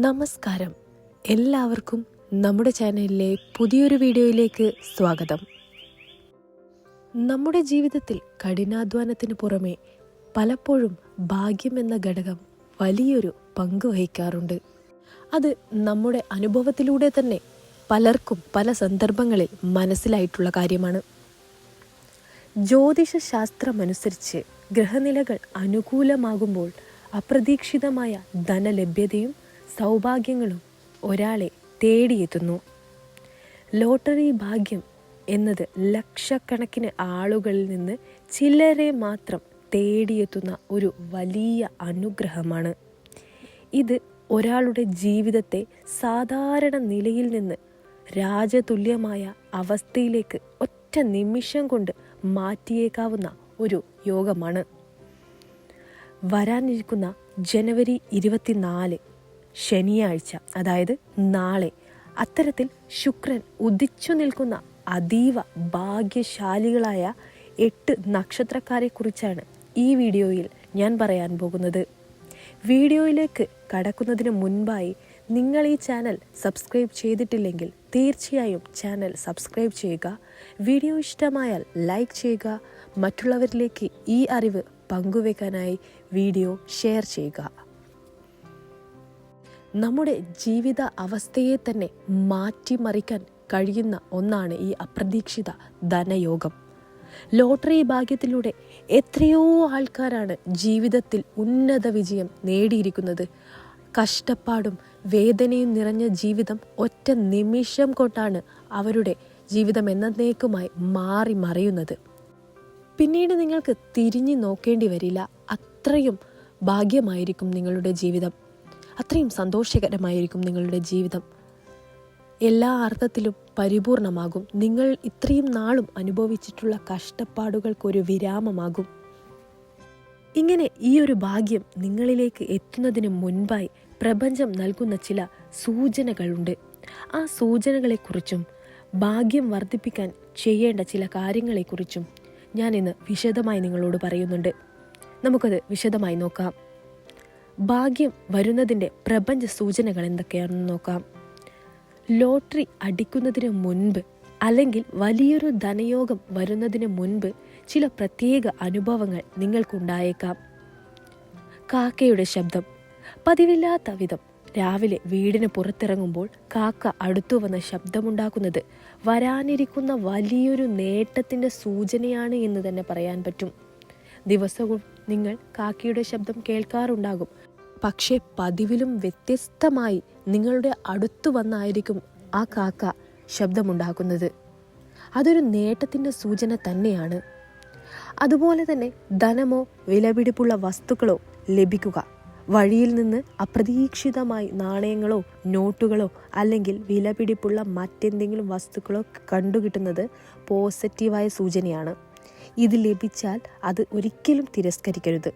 നമസ്കാരം. എല്ലാവർക്കും നമ്മുടെ ചാനലിലെ പുതിയൊരു വീഡിയോയിലേക്ക് സ്വാഗതം. നമ്മുടെ ജീവിതത്തിൽ കഠിനാധ്വാനത്തിന് പുറമെ പലപ്പോഴും ഭാഗ്യം എന്ന ഘടകം വലിയൊരു പങ്ക് വഹിക്കാറുണ്ട്. അത് നമ്മുടെ അനുഭവത്തിലൂടെ തന്നെ പലർക്കും പല സന്ദർഭങ്ങളിൽ മനസ്സിലായിട്ടുള്ള കാര്യമാണ്. ജ്യോതിഷ ശാസ്ത്രമനുസരിച്ച് ഗ്രഹനിലകൾ അനുകൂലമാകുമ്പോൾ അപ്രതീക്ഷിതമായ ധനലഭ്യതയും സൗഭാഗ്യങ്ങളും ഒരാളെ തേടിയെത്തുന്നു. ലോട്ടറി ഭാഗ്യം എന്നത് ലക്ഷക്കണക്കിന് ആളുകളിൽ നിന്ന് ചിലരെ മാത്രം തേടിയെത്തുന്ന ഒരു വലിയ അനുഗ്രഹമാണ്. ഇത് ഒരാളുടെ ജീവിതത്തെ സാധാരണ നിലയിൽ നിന്ന് രാജതുല്യമായ അവസ്ഥയിലേക്ക് ഒറ്റ നിമിഷം കൊണ്ട് മാറ്റിയേക്കാവുന്ന ഒരു യോഗമാണ്. വരാനിരിക്കുന്ന ജനുവരി ഇരുപത്തിനാല് ശനിയാഴ്ച അതായത് നാളെ അത്തരത്തിൽ ശുക്രൻ ഉദിച്ചു നിൽക്കുന്ന അതീവ ഭാഗ്യശാലികളായ എട്ട് നക്ഷത്രക്കാരെക്കുറിച്ചാണ് ഈ വീഡിയോയിൽ ഞാൻ പറയാൻ പോകുന്നത്. വീഡിയോയിലേക്ക് കടക്കുന്നതിന് മുൻപായി നിങ്ങൾ ഈ ചാനൽ സബ്സ്ക്രൈബ് ചെയ്തിട്ടില്ലെങ്കിൽ തീർച്ചയായും ചാനൽ സബ്സ്ക്രൈബ് ചെയ്യുക. വീഡിയോ ഇഷ്ടമായാൽ ലൈക്ക് ചെയ്യുക. മറ്റുള്ളവരിലേക്ക് ഈ അറിവ് പങ്കുവെക്കാനായി വീഡിയോ ഷെയർ ചെയ്യുക. നമ്മുടെ ജീവിത അവസ്ഥയെ തന്നെ മാറ്റിമറിക്കാൻ കഴിയുന്ന ഒന്നാണ് ഈ അപ്രതീക്ഷിത ധനയോഗം. ലോട്ടറി ഭാഗ്യത്തിലൂടെ എത്രയോ ആൾക്കാരാണ് ജീവിതത്തിൽ ഉന്നത വിജയം നേടിയിരിക്കുന്നത്. കഷ്ടപ്പാടും വേദനയും നിറഞ്ഞ ജീവിതം ഒറ്റ നിമിഷം കൊണ്ടാണ് അവരുടെ ജീവിതം എന്നേക്കുമായി മാറി മറിയുന്നത്. പിന്നീട് നിങ്ങൾക്ക് തിരിഞ്ഞു നോക്കേണ്ടി വരില്ല. അത്രയും ഭാഗ്യമായിരിക്കും നിങ്ങളുടെ ജീവിതം. അത്രയും സന്തോഷകരമായിരിക്കും നിങ്ങളുടെ ജീവിതം. എല്ലാ അർത്ഥത്തിലും പരിപൂർണമാകും. നിങ്ങൾ ഇത്രയും നാളും അനുഭവിച്ചിട്ടുള്ള കഷ്ടപ്പാടുകൾക്കൊരു വിരാമമാകും. ഇങ്ങനെ ഈ ഒരു ഭാഗ്യം നിങ്ങളിലേക്ക് എത്തുന്നതിന് മുൻപായി പ്രപഞ്ചം നൽകുന്ന ചില സൂചനകളുണ്ട്. ആ സൂചനകളെക്കുറിച്ചും ഭാഗ്യം വർദ്ധിപ്പിക്കാൻ ചെയ്യേണ്ട ചില കാര്യങ്ങളെക്കുറിച്ചും ഞാൻ ഇന്ന് വിശദമായി നിങ്ങളോട് പറയുന്നുണ്ട്. നമുക്കത് വിശദമായി നോക്കാം. ഭാഗ്യം വരുന്നതിന്റെ പ്രപഞ്ച സൂചനകൾ എന്തൊക്കെയാണെന്ന് നോക്കാം. ലോട്ടറി അടിക്കുന്നതിന് മുൻപ് അല്ലെങ്കിൽ വലിയൊരു ധനയോഗം വരുന്നതിന് മുൻപ് ചില പ്രത്യേക അനുഭവങ്ങൾ നിങ്ങൾക്കുണ്ടായേക്കാം. കാക്കയുടെ ശബ്ദം. പതിവില്ലാത്ത വിധം. രാവിലെ വീടിന് പുറത്തിറങ്ങുമ്പോൾ കാക്ക അടുത്തു വന്ന ശബ്ദമുണ്ടാക്കുന്നത് വരാനിരിക്കുന്ന വലിയൊരു നേട്ടത്തിന്റെ സൂചനയാണ് എന്ന് തന്നെ പറയാൻ പറ്റും. ദിവസവും നിങ്ങൾ കാക്കയുടെ ശബ്ദം കേൾക്കാറുണ്ടാകും. പക്ഷേ പതിവിലും വ്യത്യസ്തമായി നിങ്ങളുടെ അടുത്തു വന്നായിരിക്കും ആ കാക്ക ശബ്ദമുണ്ടാക്കുന്നത്. അതൊരു നേട്ടത്തിന്റെ സൂചന തന്നെയാണ്. അതുപോലെ തന്നെ ധനമോ വിലപിടിപ്പുള്ള വസ്തുക്കളോ ലഭിക്കുക വഴിയിൽ നിന്ന് അപ്രതീക്ഷിതമായി നാണയങ്ങളോ നോട്ടുകളോ അല്ലെങ്കിൽ വിലപിടിപ്പുള്ള മറ്റെന്തെങ്കിലും വസ്തുക്കളോ കണ്ടുകിട്ടുന്നത് പോസിറ്റീവായ സൂചനയാണ്. ഇത് ലഭിച്ചാൽ അത് ഒരിക്കലും തിരസ്കരിക്കരുത്.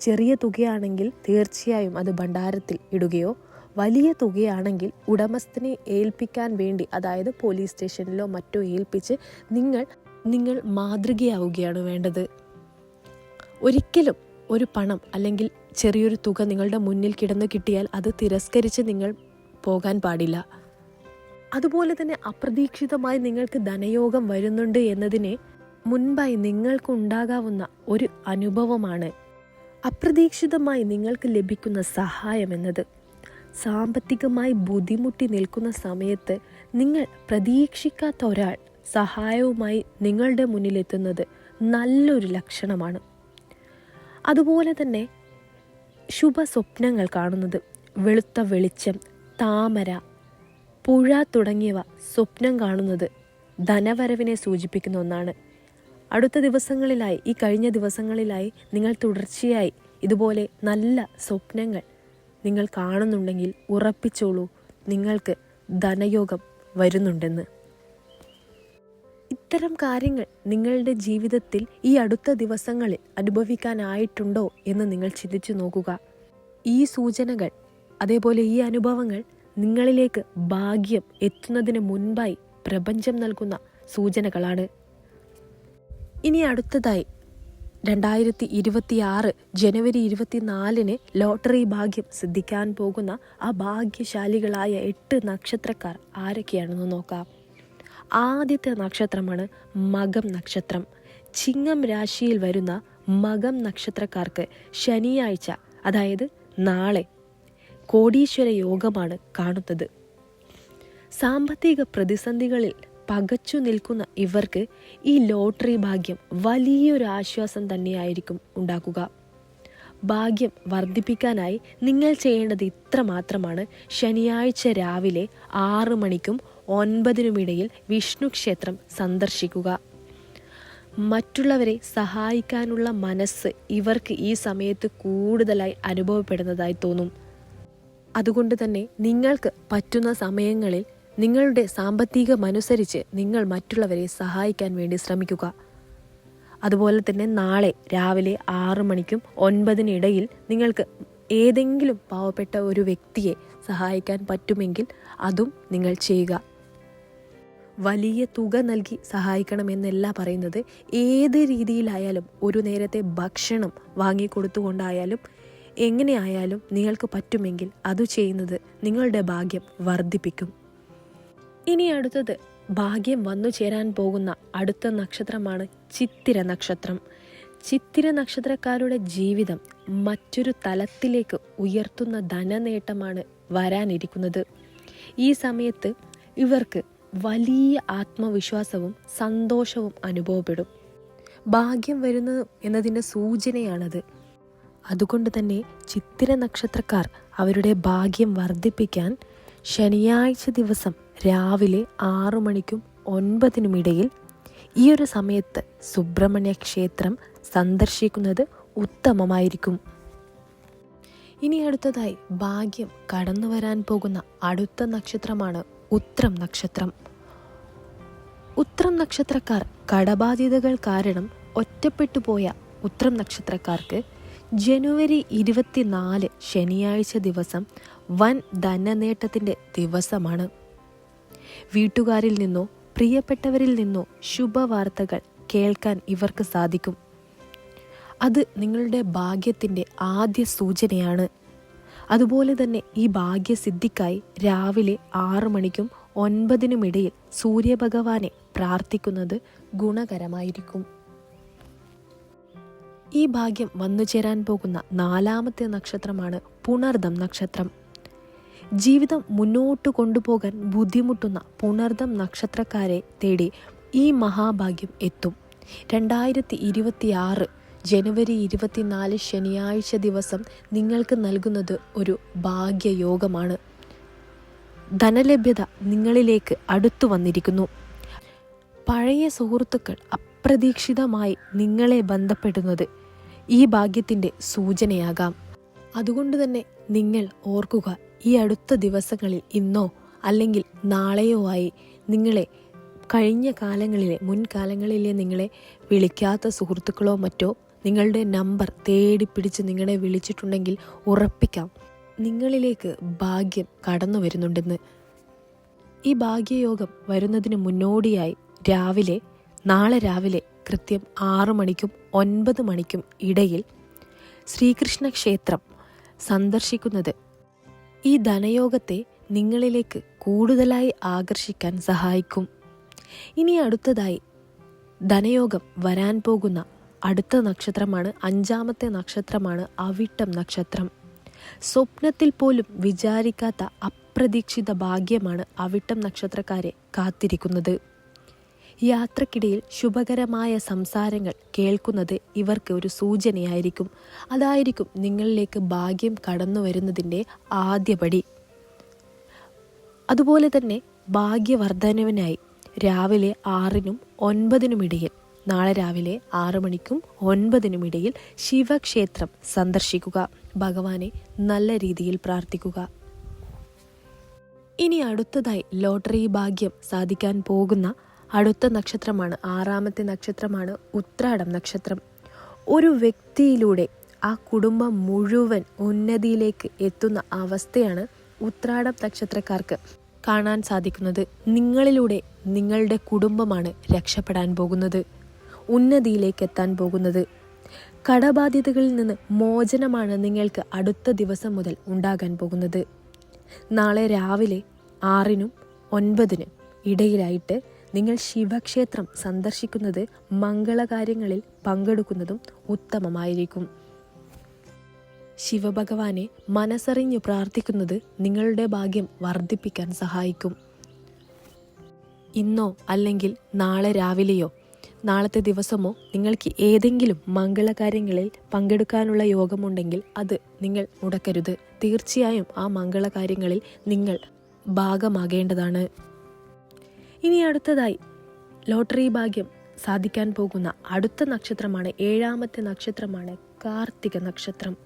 ചെറിയ തുകയാണെങ്കിൽ തീർച്ചയായും അത് ഭണ്ഡാരത്തിൽ ഇടുകയോ വലിയ തുകയാണെങ്കിൽ ഉടമസ്ഥനെ ഏൽപ്പിക്കാൻ വേണ്ടി അതായത് പോലീസ് സ്റ്റേഷനിലോ മറ്റോ ഏൽപ്പിച്ച് നിങ്ങൾ നിങ്ങൾ മാതൃകയാവുകയാണ് വേണ്ടത്. ഒരിക്കലും ഒരു പണം അല്ലെങ്കിൽ ചെറിയൊരു തുക നിങ്ങളുടെ മുന്നിൽ കിടന്ന് കിട്ടിയാൽ അത് തിരസ്കരിച്ച് നിങ്ങൾ പോകാൻ പാടില്ല. അതുപോലെ തന്നെ അപ്രതീക്ഷിതമായി നിങ്ങൾക്ക് ധനയോഗം വരുന്നുണ്ട് എന്നതിനെ മുൻപായി നിങ്ങൾക്കുണ്ടാകാവുന്ന ഒരു അനുഭവമാണ് അപ്രതീക്ഷിതമായി നിങ്ങൾക്ക് ലഭിക്കുന്ന സഹായം എന്നത്. സാമ്പത്തികമായി ബുദ്ധിമുട്ടി നിൽക്കുന്ന സമയത്ത് നിങ്ങൾ പ്രതീക്ഷിക്കാത്ത ഒരാൾ സഹായവുമായി നിങ്ങളുടെ മുന്നിലെത്തുന്നത് നല്ലൊരു ലക്ഷണമാണ്. അതുപോലെ തന്നെ ശുഭ സ്വപ്നങ്ങൾ കാണുന്നത് വെളുത്ത വെളിച്ചം താമര പുഴ തുടങ്ങിയവ സ്വപ്നം കാണുന്നത് ധനവരവിനെ സൂചിപ്പിക്കുന്ന ഒന്നാണ്. അടുത്ത ദിവസങ്ങളിലായി ഈ കഴിഞ്ഞ ദിവസങ്ങളിലായി നിങ്ങൾ തുടർച്ചയായി ഇതുപോലെ നല്ല സ്വപ്നങ്ങൾ നിങ്ങൾ കാണുന്നുണ്ടെങ്കിൽ ഉറപ്പിച്ചോളൂ നിങ്ങൾക്ക് ധനയോഗം വരുന്നുണ്ടെന്ന്. ഇത്തരം കാര്യങ്ങൾ നിങ്ങളുടെ ജീവിതത്തിൽ ഈ അടുത്ത ദിവസങ്ങളിൽ അനുഭവിക്കാനായിട്ടുണ്ടോ എന്ന് നിങ്ങൾ ചിന്തിച്ചു നോക്കുക. ഈ സൂചനകൾ അതേപോലെ ഈ അനുഭവങ്ങൾ നിങ്ങളിലേക്ക് ഭാഗ്യം എത്തുന്നതിന് മുൻപായി പ്രപഞ്ചം നൽകുന്ന സൂചനകളാണ്. ഇനി അടുത്തതായി രണ്ടായിരത്തി ഇരുപത്തിയാറ് ജനുവരി ഇരുപത്തിനാലിന് ലോട്ടറി ഭാഗ്യം സിദ്ധിക്കാൻ പോകുന്ന ആ ഭാഗ്യശാലികളായ എട്ട് നക്ഷത്രക്കാർ ആരൊക്കെയാണെന്ന് നോക്കാം. ആദ്യത്തെ നക്ഷത്രമാണ് മകം നക്ഷത്രം. ചിങ്ങം രാശിയിൽ വരുന്ന മകം നക്ഷത്രക്കാർക്ക് ശനിയാഴ്ച അതായത് നാളെ കോടീശ്വര യോഗമാണ് കാണുന്നത്. സാമ്പത്തിക പ്രതിസന്ധികളിൽ പകച്ചു നിൽക്കുന്ന ഇവർക്ക് ഈ ലോട്ടറി ഭാഗ്യം വലിയൊരു ആശ്വാസം തന്നെയായിരിക്കും ഉണ്ടാക്കുക. ഭാഗ്യം വർദ്ധിപ്പിക്കാനായി നിങ്ങൾ ചെയ്യേണ്ടത് ഇത്ര മാത്രമാണ്. ശനിയാഴ്ച രാവിലെ ആറ് മണിക്കും ഒൻപതിനുമിടയിൽ വിഷ്ണു ക്ഷേത്രം സന്ദർശിക്കുക. മറ്റുള്ളവരെ സഹായിക്കാനുള്ള മനസ്സ് ഇവർക്ക് ഈ സമയത്ത് കൂടുതലായി അനുഭവപ്പെടുന്നതായി തോന്നും. അതുകൊണ്ട് തന്നെ നിങ്ങൾക്ക് പറ്റുന്ന സമയങ്ങളിൽ നിങ്ങളുടെ സാമ്പത്തികമനുസരിച്ച് നിങ്ങൾ മറ്റുള്ളവരെ സഹായിക്കാൻ വേണ്ടി ശ്രമിക്കുക. അതുപോലെ തന്നെ നാളെ രാവിലെ ആറു മണിക്കും ഒൻപതിനിടയിൽ നിങ്ങൾക്ക് ഏതെങ്കിലും പാവപ്പെട്ട ഒരു വ്യക്തിയെ സഹായിക്കാൻ പറ്റുമെങ്കിൽ അതും നിങ്ങൾ ചെയ്യുക. വലിയ തുക നൽകി സഹായിക്കണമെന്നല്ല പറയുന്നത്. ഏത് രീതിയിലായാലും ഒരു നേരത്തെ ഭക്ഷണം വാങ്ങിക്കൊടുത്തുകൊണ്ടായാലും എങ്ങനെയായാലും നിങ്ങൾക്ക് പറ്റുമെങ്കിൽ അത് ചെയ്യുന്നത് നിങ്ങളുടെ ഭാഗ്യം വർദ്ധിപ്പിക്കും. ഇനി അടുത്തത് ഭാഗ്യം വന്നു ചേരാൻ പോകുന്ന അടുത്ത നക്ഷത്രമാണ് ചിത്തിര നക്ഷത്രം. ചിത്തിര നക്ഷത്രക്കാരുടെ ജീവിതം മറ്റൊരു തലത്തിലേക്ക് ഉയർത്തുന്ന ധനനേട്ടമാണ് വരാനിരിക്കുന്നത്. ഈ സമയത്ത് ഇവർക്ക് വലിയ ആത്മവിശ്വാസവും സന്തോഷവും അനുഭവപ്പെടും. ഭാഗ്യം വരുന്നത് എന്നതിന്റെ സൂചനയാണത്. അതുകൊണ്ട് തന്നെ ചിത്തിര നക്ഷത്രക്കാർ അവരുടെ ഭാഗ്യം വർദ്ധിപ്പിക്കാൻ ശനിയാഴ്ച ദിവസം രാവിലെ ആറു മണിക്കും ഒൻപതിനുമിടയിൽ ഈ ഒരു സമയത്ത് സുബ്രഹ്മണ്യ ക്ഷേത്രം സന്ദർശിക്കുന്നത് ഉത്തമമായിരിക്കും. ഇനി അടുത്തതായി ഭാഗ്യം കടന്നു വരാൻ പോകുന്ന അടുത്ത നക്ഷത്രമാണ് ഉത്രം നക്ഷത്രം. ഉത്രം നക്ഷത്രക്കാർ കടബാധ്യതകൾ കാരണം ഒറ്റപ്പെട്ടു പോയ ഉത്രം നക്ഷത്രക്കാർക്ക് ജനുവരി ഇരുപത്തിനാല് ശനിയാഴ്ച ദിവസം വൻ ധനനേട്ടത്തിന്റെ ദിവസമാണ്. വീട്ടുകാരിൽ നിന്നോ പ്രിയപ്പെട്ടവരിൽ നിന്നോ ശുഭവാർത്തകൾ കേൾക്കാൻ ഇവർക്ക് സാധിക്കും. അത് നിങ്ങളുടെ ഭാഗ്യത്തിന്റെ ആദ്യ സൂചനയാണ്. അതുപോലെ തന്നെ ഈ ഭാഗ്യസിദ്ധിക്കായി രാവിലെ ആറു മണിക്കും ഒൻപതിനുമിടയിൽ സൂര്യഭഗവാനെ പ്രാർത്ഥിക്കുന്നത് ഗുണകരമായിരിക്കും. ഈ ഭാഗ്യം വന്നു ചേരാൻ പോകുന്ന നാലാമത്തെ നക്ഷത്രമാണ് പുണർദം നക്ഷത്രം. ജീവിതം മുന്നോട്ട് കൊണ്ടുപോകാൻ ബുദ്ധിമുട്ടുന്ന പുണർദം നക്ഷത്രക്കാരെ തേടി ഈ മഹാഭാഗ്യം എത്തും. രണ്ടായിരത്തി ഇരുപത്തിയാറ് ജനുവരി ഇരുപത്തിനാല് ശനിയാഴ്ച ദിവസം നിങ്ങൾക്ക് നൽകുന്നത് ഒരു ഭാഗ്യയോഗമാണ്. ധനലഭ്യത നിങ്ങളിലേക്ക് അടുത്തു വന്നിരിക്കുന്നു. പഴയ സുഹൃത്തുക്കൾ അപ്രതീക്ഷിതമായി നിങ്ങളെ ബന്ധപ്പെടുന്നത് ഈ ഭാഗ്യത്തിന്റെ സൂചനയാകാം. അതുകൊണ്ട് തന്നെ നിങ്ങൾ ഓർക്കുക ഈ അടുത്ത ദിവസങ്ങളിൽ ഇന്നോ അല്ലെങ്കിൽ നാളെയോ ആയി നിങ്ങളെ കഴിഞ്ഞ കാലങ്ങളിലെ മുൻകാലങ്ങളിലെ നിങ്ങളെ വിളിക്കാത്ത സുഹൃത്തുക്കളോ മറ്റോ നിങ്ങളുടെ നമ്പർ തേടിപ്പിടിച്ച് നിങ്ങളെ വിളിച്ചിട്ടുണ്ടെങ്കിൽ ഉറപ്പിക്കാം. നിങ്ങളിലേക്ക് ഭാഗ്യം കടന്നു വരുന്നുണ്ടെന്ന്. ഈ ഭാഗ്യയോഗം വരുന്നതിന് മുന്നോടിയായി രാവിലെ നാളെ രാവിലെ കൃത്യം ആറു മണിക്കും ഒൻപത് മണിക്കും ഇടയിൽ ശ്രീകൃഷ്ണ ക്ഷേത്രം സന്ദർശിക്കുന്നത് ഈ ധനയോഗത്തെ നിങ്ങളിലേക്ക് കൂടുതലായി ആകർഷിക്കാൻ സഹായിക്കും. ഇനി അടുത്തതായി ധനയോഗം വരാൻ പോകുന്ന അടുത്ത നക്ഷത്രമാണ് അഞ്ചാമത്തെ നക്ഷത്രമാണ് അവിട്ടം നക്ഷത്രം. സ്വപ്നത്തിൽ പോലും വിചാരിക്കാത്ത അപ്രതീക്ഷിത ഭാഗ്യമാണ് അവിട്ടം നക്ഷത്രക്കാരെ കാത്തിരിക്കുന്നത്. യാത്രക്കിടയിൽ ശുഭകരമായ സംസാരങ്ങൾ കേൾക്കുന്നത് ഇവർക്ക് ഒരു സൂചനയായിരിക്കും. അതായിരിക്കും നിങ്ങളിലേക്ക് ഭാഗ്യം കടന്നു വരുന്നതിന്റെ ആദ്യപടി അതുപോലെ തന്നെ ഭാഗ്യവർദ്ധനവിനായി രാവിലെ ആറിനും ഒൻപതിനുമിടയിൽ നാളെ രാവിലെ ആറു മണിക്കും ഒൻപതിനുമിടയിൽ ശിവക്ഷേത്രം സന്ദർശിക്കുക. ഭഗവാനെ നല്ല രീതിയിൽ പ്രാർത്ഥിക്കുക. ഇനി അടുത്തതായി ലോട്ടറി ഭാഗ്യം സാധിക്കാൻ പോകുന്ന അടുത്ത നക്ഷത്രമാണ് ആറാമത്തെ നക്ഷത്രമാണ് ഉത്രാടം നക്ഷത്രം. ഒരു വ്യക്തിയിലൂടെ ആ കുടുംബം മുഴുവൻ ഉന്നതിയിലേക്ക് എത്തുന്ന അവസ്ഥയാണ് ഉത്രാടം നക്ഷത്രക്കാർക്ക് കാണാൻ സാധിക്കുന്നത്. നിങ്ങളിലൂടെ നിങ്ങളുടെ കുടുംബമാണ് രക്ഷപ്പെടാൻ പോകുന്നത് ഉന്നതിയിലേക്ക് എത്താൻ പോകുന്നത്. കടബാധ്യതകളിൽ നിന്ന് മോചനമാണ് നിങ്ങൾക്ക് അടുത്ത ദിവസം മുതൽ ഉണ്ടാകാൻ പോകുന്നത്. നാളെ രാവിലെ ആറിനും ഒൻപതിനും ഇടയിലായിട്ട് നിങ്ങൾ ശിവക്ഷേത്രം സന്ദർശിക്കുന്നത് മംഗളകാര്യങ്ങളിൽ പങ്കെടുക്കുന്നതും ഉത്തമമായിരിക്കും. ശിവഭഗവാനെ മനസ്സറിഞ്ഞു പ്രാർത്ഥിക്കുന്നത് നിങ്ങളുടെ ഭാഗ്യം വർദ്ധിപ്പിക്കാൻ സഹായിക്കും. ഇന്നോ അല്ലെങ്കിൽ നാളെ രാവിലെയോ നാളത്തെ ദിവസമോ നിങ്ങൾക്ക് ഏതെങ്കിലും മംഗളകാര്യങ്ങളിൽ പങ്കെടുക്കാനുള്ള യോഗമുണ്ടെങ്കിൽ അത് നിങ്ങൾ മുടക്കരുത്. തീർച്ചയായും ആ മംഗളകാര്യങ്ങളിൽ നിങ്ങൾ ഭാഗമാകേണ്ടതാണ്. ഇനി അടുത്തതായി. ലോട്ടറി ഭാഗ്യം സാധിക്കാൻ പോകുന്ന അടുത്ത നക്ഷത്രമാണ് ഏഴാമത്തെ നക്ഷത്രമാണ് കാർത്തിക നക്ഷത്രം.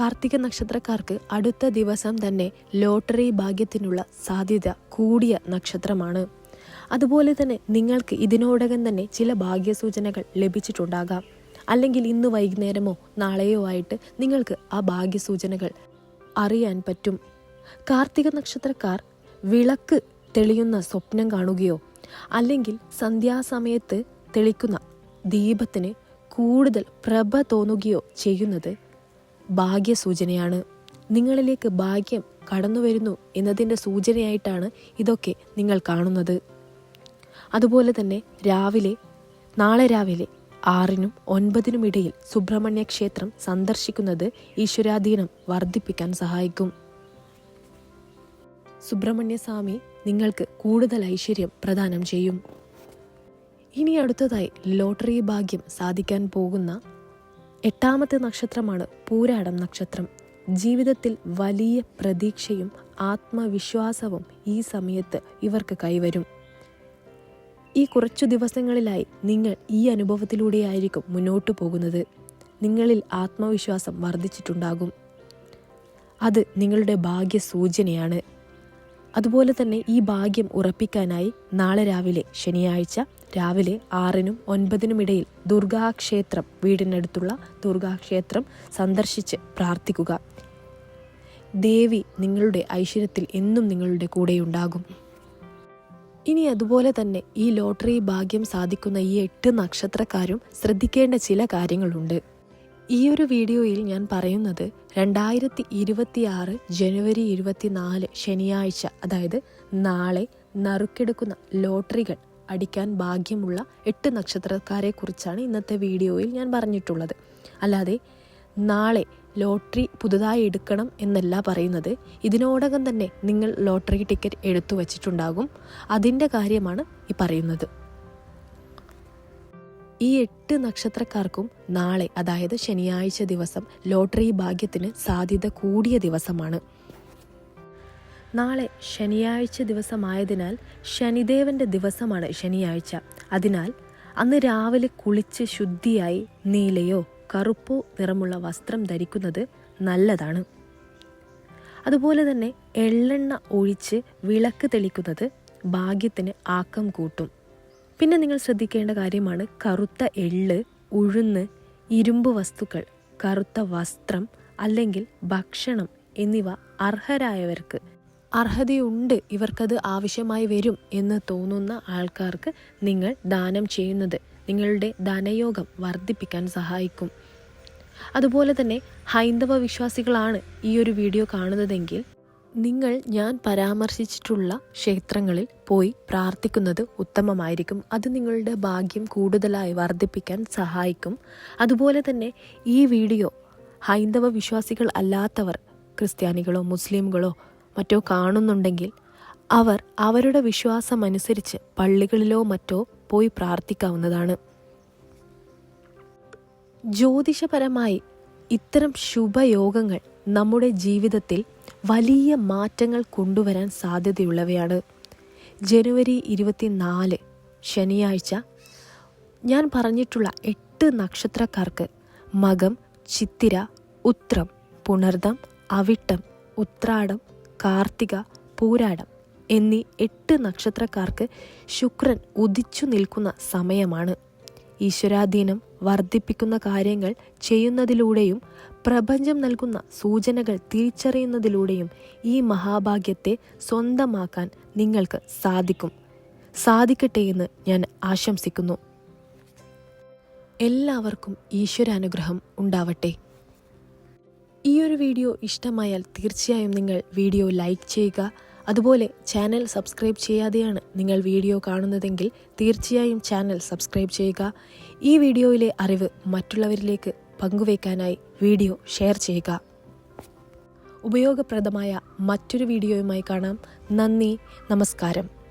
കാർത്തിക നക്ഷത്രക്കാർക്ക് അടുത്ത ദിവസം തന്നെ ലോട്ടറി ഭാഗ്യത്തിനുള്ള സാധ്യത കൂടിയ നക്ഷത്രമാണ്. അതുപോലെ തന്നെ നിങ്ങൾക്ക് ഇതിനോടകം തന്നെ ചില ഭാഗ്യസൂചനകൾ ലഭിച്ചിട്ടുണ്ടാകാം. അല്ലെങ്കിൽ ഇന്ന് വൈകുന്നേരമോ നാളെയോ ആയിട്ട് നിങ്ങൾക്ക് ആ ഭാഗ്യസൂചനകൾ അറിയാൻ പറ്റും. കാർത്തിക നക്ഷത്രക്കാർ വിളക്ക് തെളിയുന്ന സ്വപ്നം കാണുകയോ അല്ലെങ്കിൽ സന്ധ്യാസമയത്ത് തെളിക്കുന്ന ദീപത്തിന് കൂടുതൽ പ്രഭ തോന്നുകയോ ചെയ്യുന്നത് ഭാഗ്യസൂചനയാണ്. നിങ്ങളിലേക്ക് ഭാഗ്യം കടന്നു വരുന്നു എന്നതിന്റെ സൂചനയായിട്ടാണ് ഇതൊക്കെ നിങ്ങൾ കാണുന്നത്. അതുപോലെ തന്നെ രാവിലെ നാളെ രാവിലെ ആറിനും ഒൻപതിനും ഇടയിൽ സുബ്രഹ്മണ്യ ക്ഷേത്രം സന്ദർശിക്കുന്നത് ഈശ്വരാധീനം വർദ്ധിപ്പിക്കാൻ സഹായിക്കും. സുബ്രഹ്മണ്യ സ്വാമി നിങ്ങൾക്ക് കൂടുതൽ ഐശ്വര്യം പ്രദാനം ചെയ്യും. ഇനി അടുത്തതായി ലോട്ടറി ഭാഗ്യം സാധിക്കാൻ പോകുന്ന എട്ടാമത്തെ നക്ഷത്രമാണ് പൂരാടം നക്ഷത്രം. ജീവിതത്തിൽ വലിയ പ്രതീക്ഷയും ആത്മവിശ്വാസവും ഈ സമയത്ത് ഇവർക്ക് കൈവരും. ഈ കുറച്ചു ദിവസങ്ങളിലായി നിങ്ങൾ ഈ അനുഭവത്തിലൂടെയായിരിക്കും മുന്നോട്ടു പോകുന്നത്. നിങ്ങളിൽ ആത്മവിശ്വാസം വർദ്ധിച്ചിട്ടുണ്ടാകും. അത് നിങ്ങളുടെ ഭാഗ്യ സൂചനയാണ് അതുപോലെ തന്നെ ഈ ഭാഗ്യം ഉറപ്പിക്കാനായി നാളെ രാവിലെ ശനിയാഴ്ച രാവിലെ ആറിനും ഒൻപതിനും ഇടയിൽ ദുർഗാക്ഷേത്രം വീടിനടുത്തുള്ള ദുർഗാക്ഷേത്രം സന്ദർശിച്ച് പ്രാർത്ഥിക്കുക. ദേവി നിങ്ങളുടെ ഐശ്വര്യത്തിൽ എന്നും നിങ്ങളുടെ കൂടെയുണ്ടാകും ഇനി അതുപോലെ തന്നെ ഈ ലോട്ടറി ഭാഗ്യം സാധിക്കുന്ന ഈ എട്ട് നക്ഷത്രക്കാരും ശ്രദ്ധിക്കേണ്ട ചില കാര്യങ്ങളുണ്ട്. ഈ ഒരു വീഡിയോയിൽ ഞാൻ പറയുന്നത് രണ്ടായിരത്തി ഇരുപത്തിയാറ് ജനുവരി ഇരുപത്തിനാല് ശനിയാഴ്ച അതായത് നാളെ നറുക്കെടുക്കുന്ന ലോട്ടറികൾ അടിക്കാൻ ഭാഗ്യമുള്ള എട്ട് നക്ഷത്രക്കാരെ കുറിച്ചാണ് ഇന്നത്തെ വീഡിയോയിൽ ഞാൻ പറഞ്ഞിട്ടുള്ളത്. അല്ലാതെ നാളെ ലോട്ടറി പുതുതായി എടുക്കണം എന്നല്ല പറയുന്നത്. ഇതിനോടകം തന്നെ നിങ്ങൾ ലോട്ടറി ടിക്കറ്റ് എടുത്തു വച്ചിട്ടുണ്ടാകും. അതിന്റെ കാര്യമാണ് ഈ പറയുന്നത്. ഈ എട്ട് നക്ഷത്രക്കാർക്കും നാളെ അതായത് ശനിയാഴ്ച ദിവസം ലോട്ടറി ഭാഗ്യത്തിന് സാധ്യത കൂടിയ ദിവസമാണ്. നാളെ ശനിയാഴ്ച ദിവസമായതിനാൽ ശനിദേവന്റെ ദിവസമാണ് ശനിയാഴ്ച. അതിനാൽ അന്ന് രാവിലെ കുളിച്ച് ശുദ്ധിയായി നീലയോ കറുപ്പോ നിറമുള്ള വസ്ത്രം ധരിക്കുന്നത് നല്ലതാണ്. അതുപോലെ തന്നെ എള്ളെണ്ണ ഒഴിച്ച് വിളക്ക് തെളിക്കുന്നത് ഭാഗ്യത്തിന് ആക്കം കൂട്ടും. പിന്നെ നിങ്ങൾ ശ്രദ്ധിക്കേണ്ട കാര്യമാണ് കറുത്ത എള്ള് ഉഴുന്ന് ഇരുമ്പ് വസ്തുക്കൾ കറുത്ത വസ്ത്രം അല്ലെങ്കിൽ ഭക്ഷണം എന്നിവ അർഹരായവർക്ക്. അർഹതയുണ്ട് ഇവർക്കത് ആവശ്യമായി വരും എന്ന് തോന്നുന്ന ആൾക്കാർക്ക് നിങ്ങൾ ദാനം ചെയ്യുന്നത് നിങ്ങളുടെ ധനയോഗം വർദ്ധിപ്പിക്കാൻ സഹായിക്കും. അതുപോലെ തന്നെ ഹൈന്ദവ വിശ്വാസികളാണ് ഈ ഒരു വീഡിയോ കാണുന്നതെങ്കിൽ നിങ്ങൾ ഞാൻ പരാമർശിച്ചിട്ടുള്ള ക്ഷേത്രങ്ങളിൽ പോയി പ്രാർത്ഥിക്കുന്നത് ഉത്തമമായിരിക്കും. അത് നിങ്ങളുടെ ഭാഗ്യം കൂടുതലായി വർദ്ധിപ്പിക്കാൻ സഹായിക്കും. അതുപോലെ തന്നെ ഈ വീഡിയോ ഹൈന്ദവ വിശ്വാസികൾ അല്ലാത്തവർ ക്രിസ്ത്യാനികളോ മുസ്ലിമുകളോ മറ്റോ കാണുന്നുണ്ടെങ്കിൽ അവർ അവരുടെ വിശ്വാസമനുസരിച്ച് പള്ളികളിലോ മറ്റോ പോയി പ്രാർത്ഥിക്കാവുന്നതാണ്. ജ്യോതിഷപരമായി ഇത്തരം ശുഭയോഗങ്ങൾ നമ്മുടെ ജീവിതത്തിൽ വലിയ മാറ്റങ്ങൾ കൊണ്ടുവരാൻ സാധ്യതയുള്ളവയാണ്. ജനുവരി ഇരുപത്തിനാല് ശനിയാഴ്ച. ഞാൻ പറഞ്ഞിട്ടുള്ള എട്ട് നക്ഷത്രക്കാർക്ക് മകം ചിത്തിര ഉത്രം പുണർദം അവിട്ടം ഉത്രാടം കാർത്തിക പൂരാടം എന്നീ എട്ട് നക്ഷത്രക്കാർക്ക് ശുക്രൻ ഉദിച്ചു നിൽക്കുന്ന സമയമാണ്. ഈശ്വരാധീനം വർദ്ധിപ്പിക്കുന്ന കാര്യങ്ങൾ ചെയ്യുന്നതിലൂടെയും പ്രപഞ്ചം നൽകുന്ന സൂചനകൾ തിരിച്ചറിയുന്നതിലൂടെയും ഈ മഹാഭാഗ്യത്തെ സ്വന്തമാക്കാൻ നിങ്ങൾക്ക് സാധിക്കും. സാധിക്കട്ടെ എന്ന് ഞാൻ ആശംസിക്കുന്നു. എല്ലാവർക്കും ഈശ്വരാനുഗ്രഹം ഉണ്ടാവട്ടെ. ഈ ഒരു വീഡിയോ ഇഷ്ടമായാൽ തീർച്ചയായും നിങ്ങൾ വീഡിയോ ലൈക്ക് ചെയ്യുക അതുപോലെ ചാനൽ സബ്സ്ക്രൈബ് ചെയ്യാതെയാണ് നിങ്ങൾ വീഡിയോ കാണുന്നതെങ്കിൽ തീർച്ചയായും ചാനൽ സബ്സ്ക്രൈബ് ചെയ്യുക. ഈ വീഡിയോയിലെ അറിവ് മറ്റുള്ളവരിലേക്ക് പങ്കുവയ്ക്കാനായി വീഡിയോ ഷെയർ ചെയ്യുക. ഉപയോഗപ്രദമായ മറ്റൊരു വീഡിയോയുമായി കാണാം. നന്ദി നമസ്കാരം.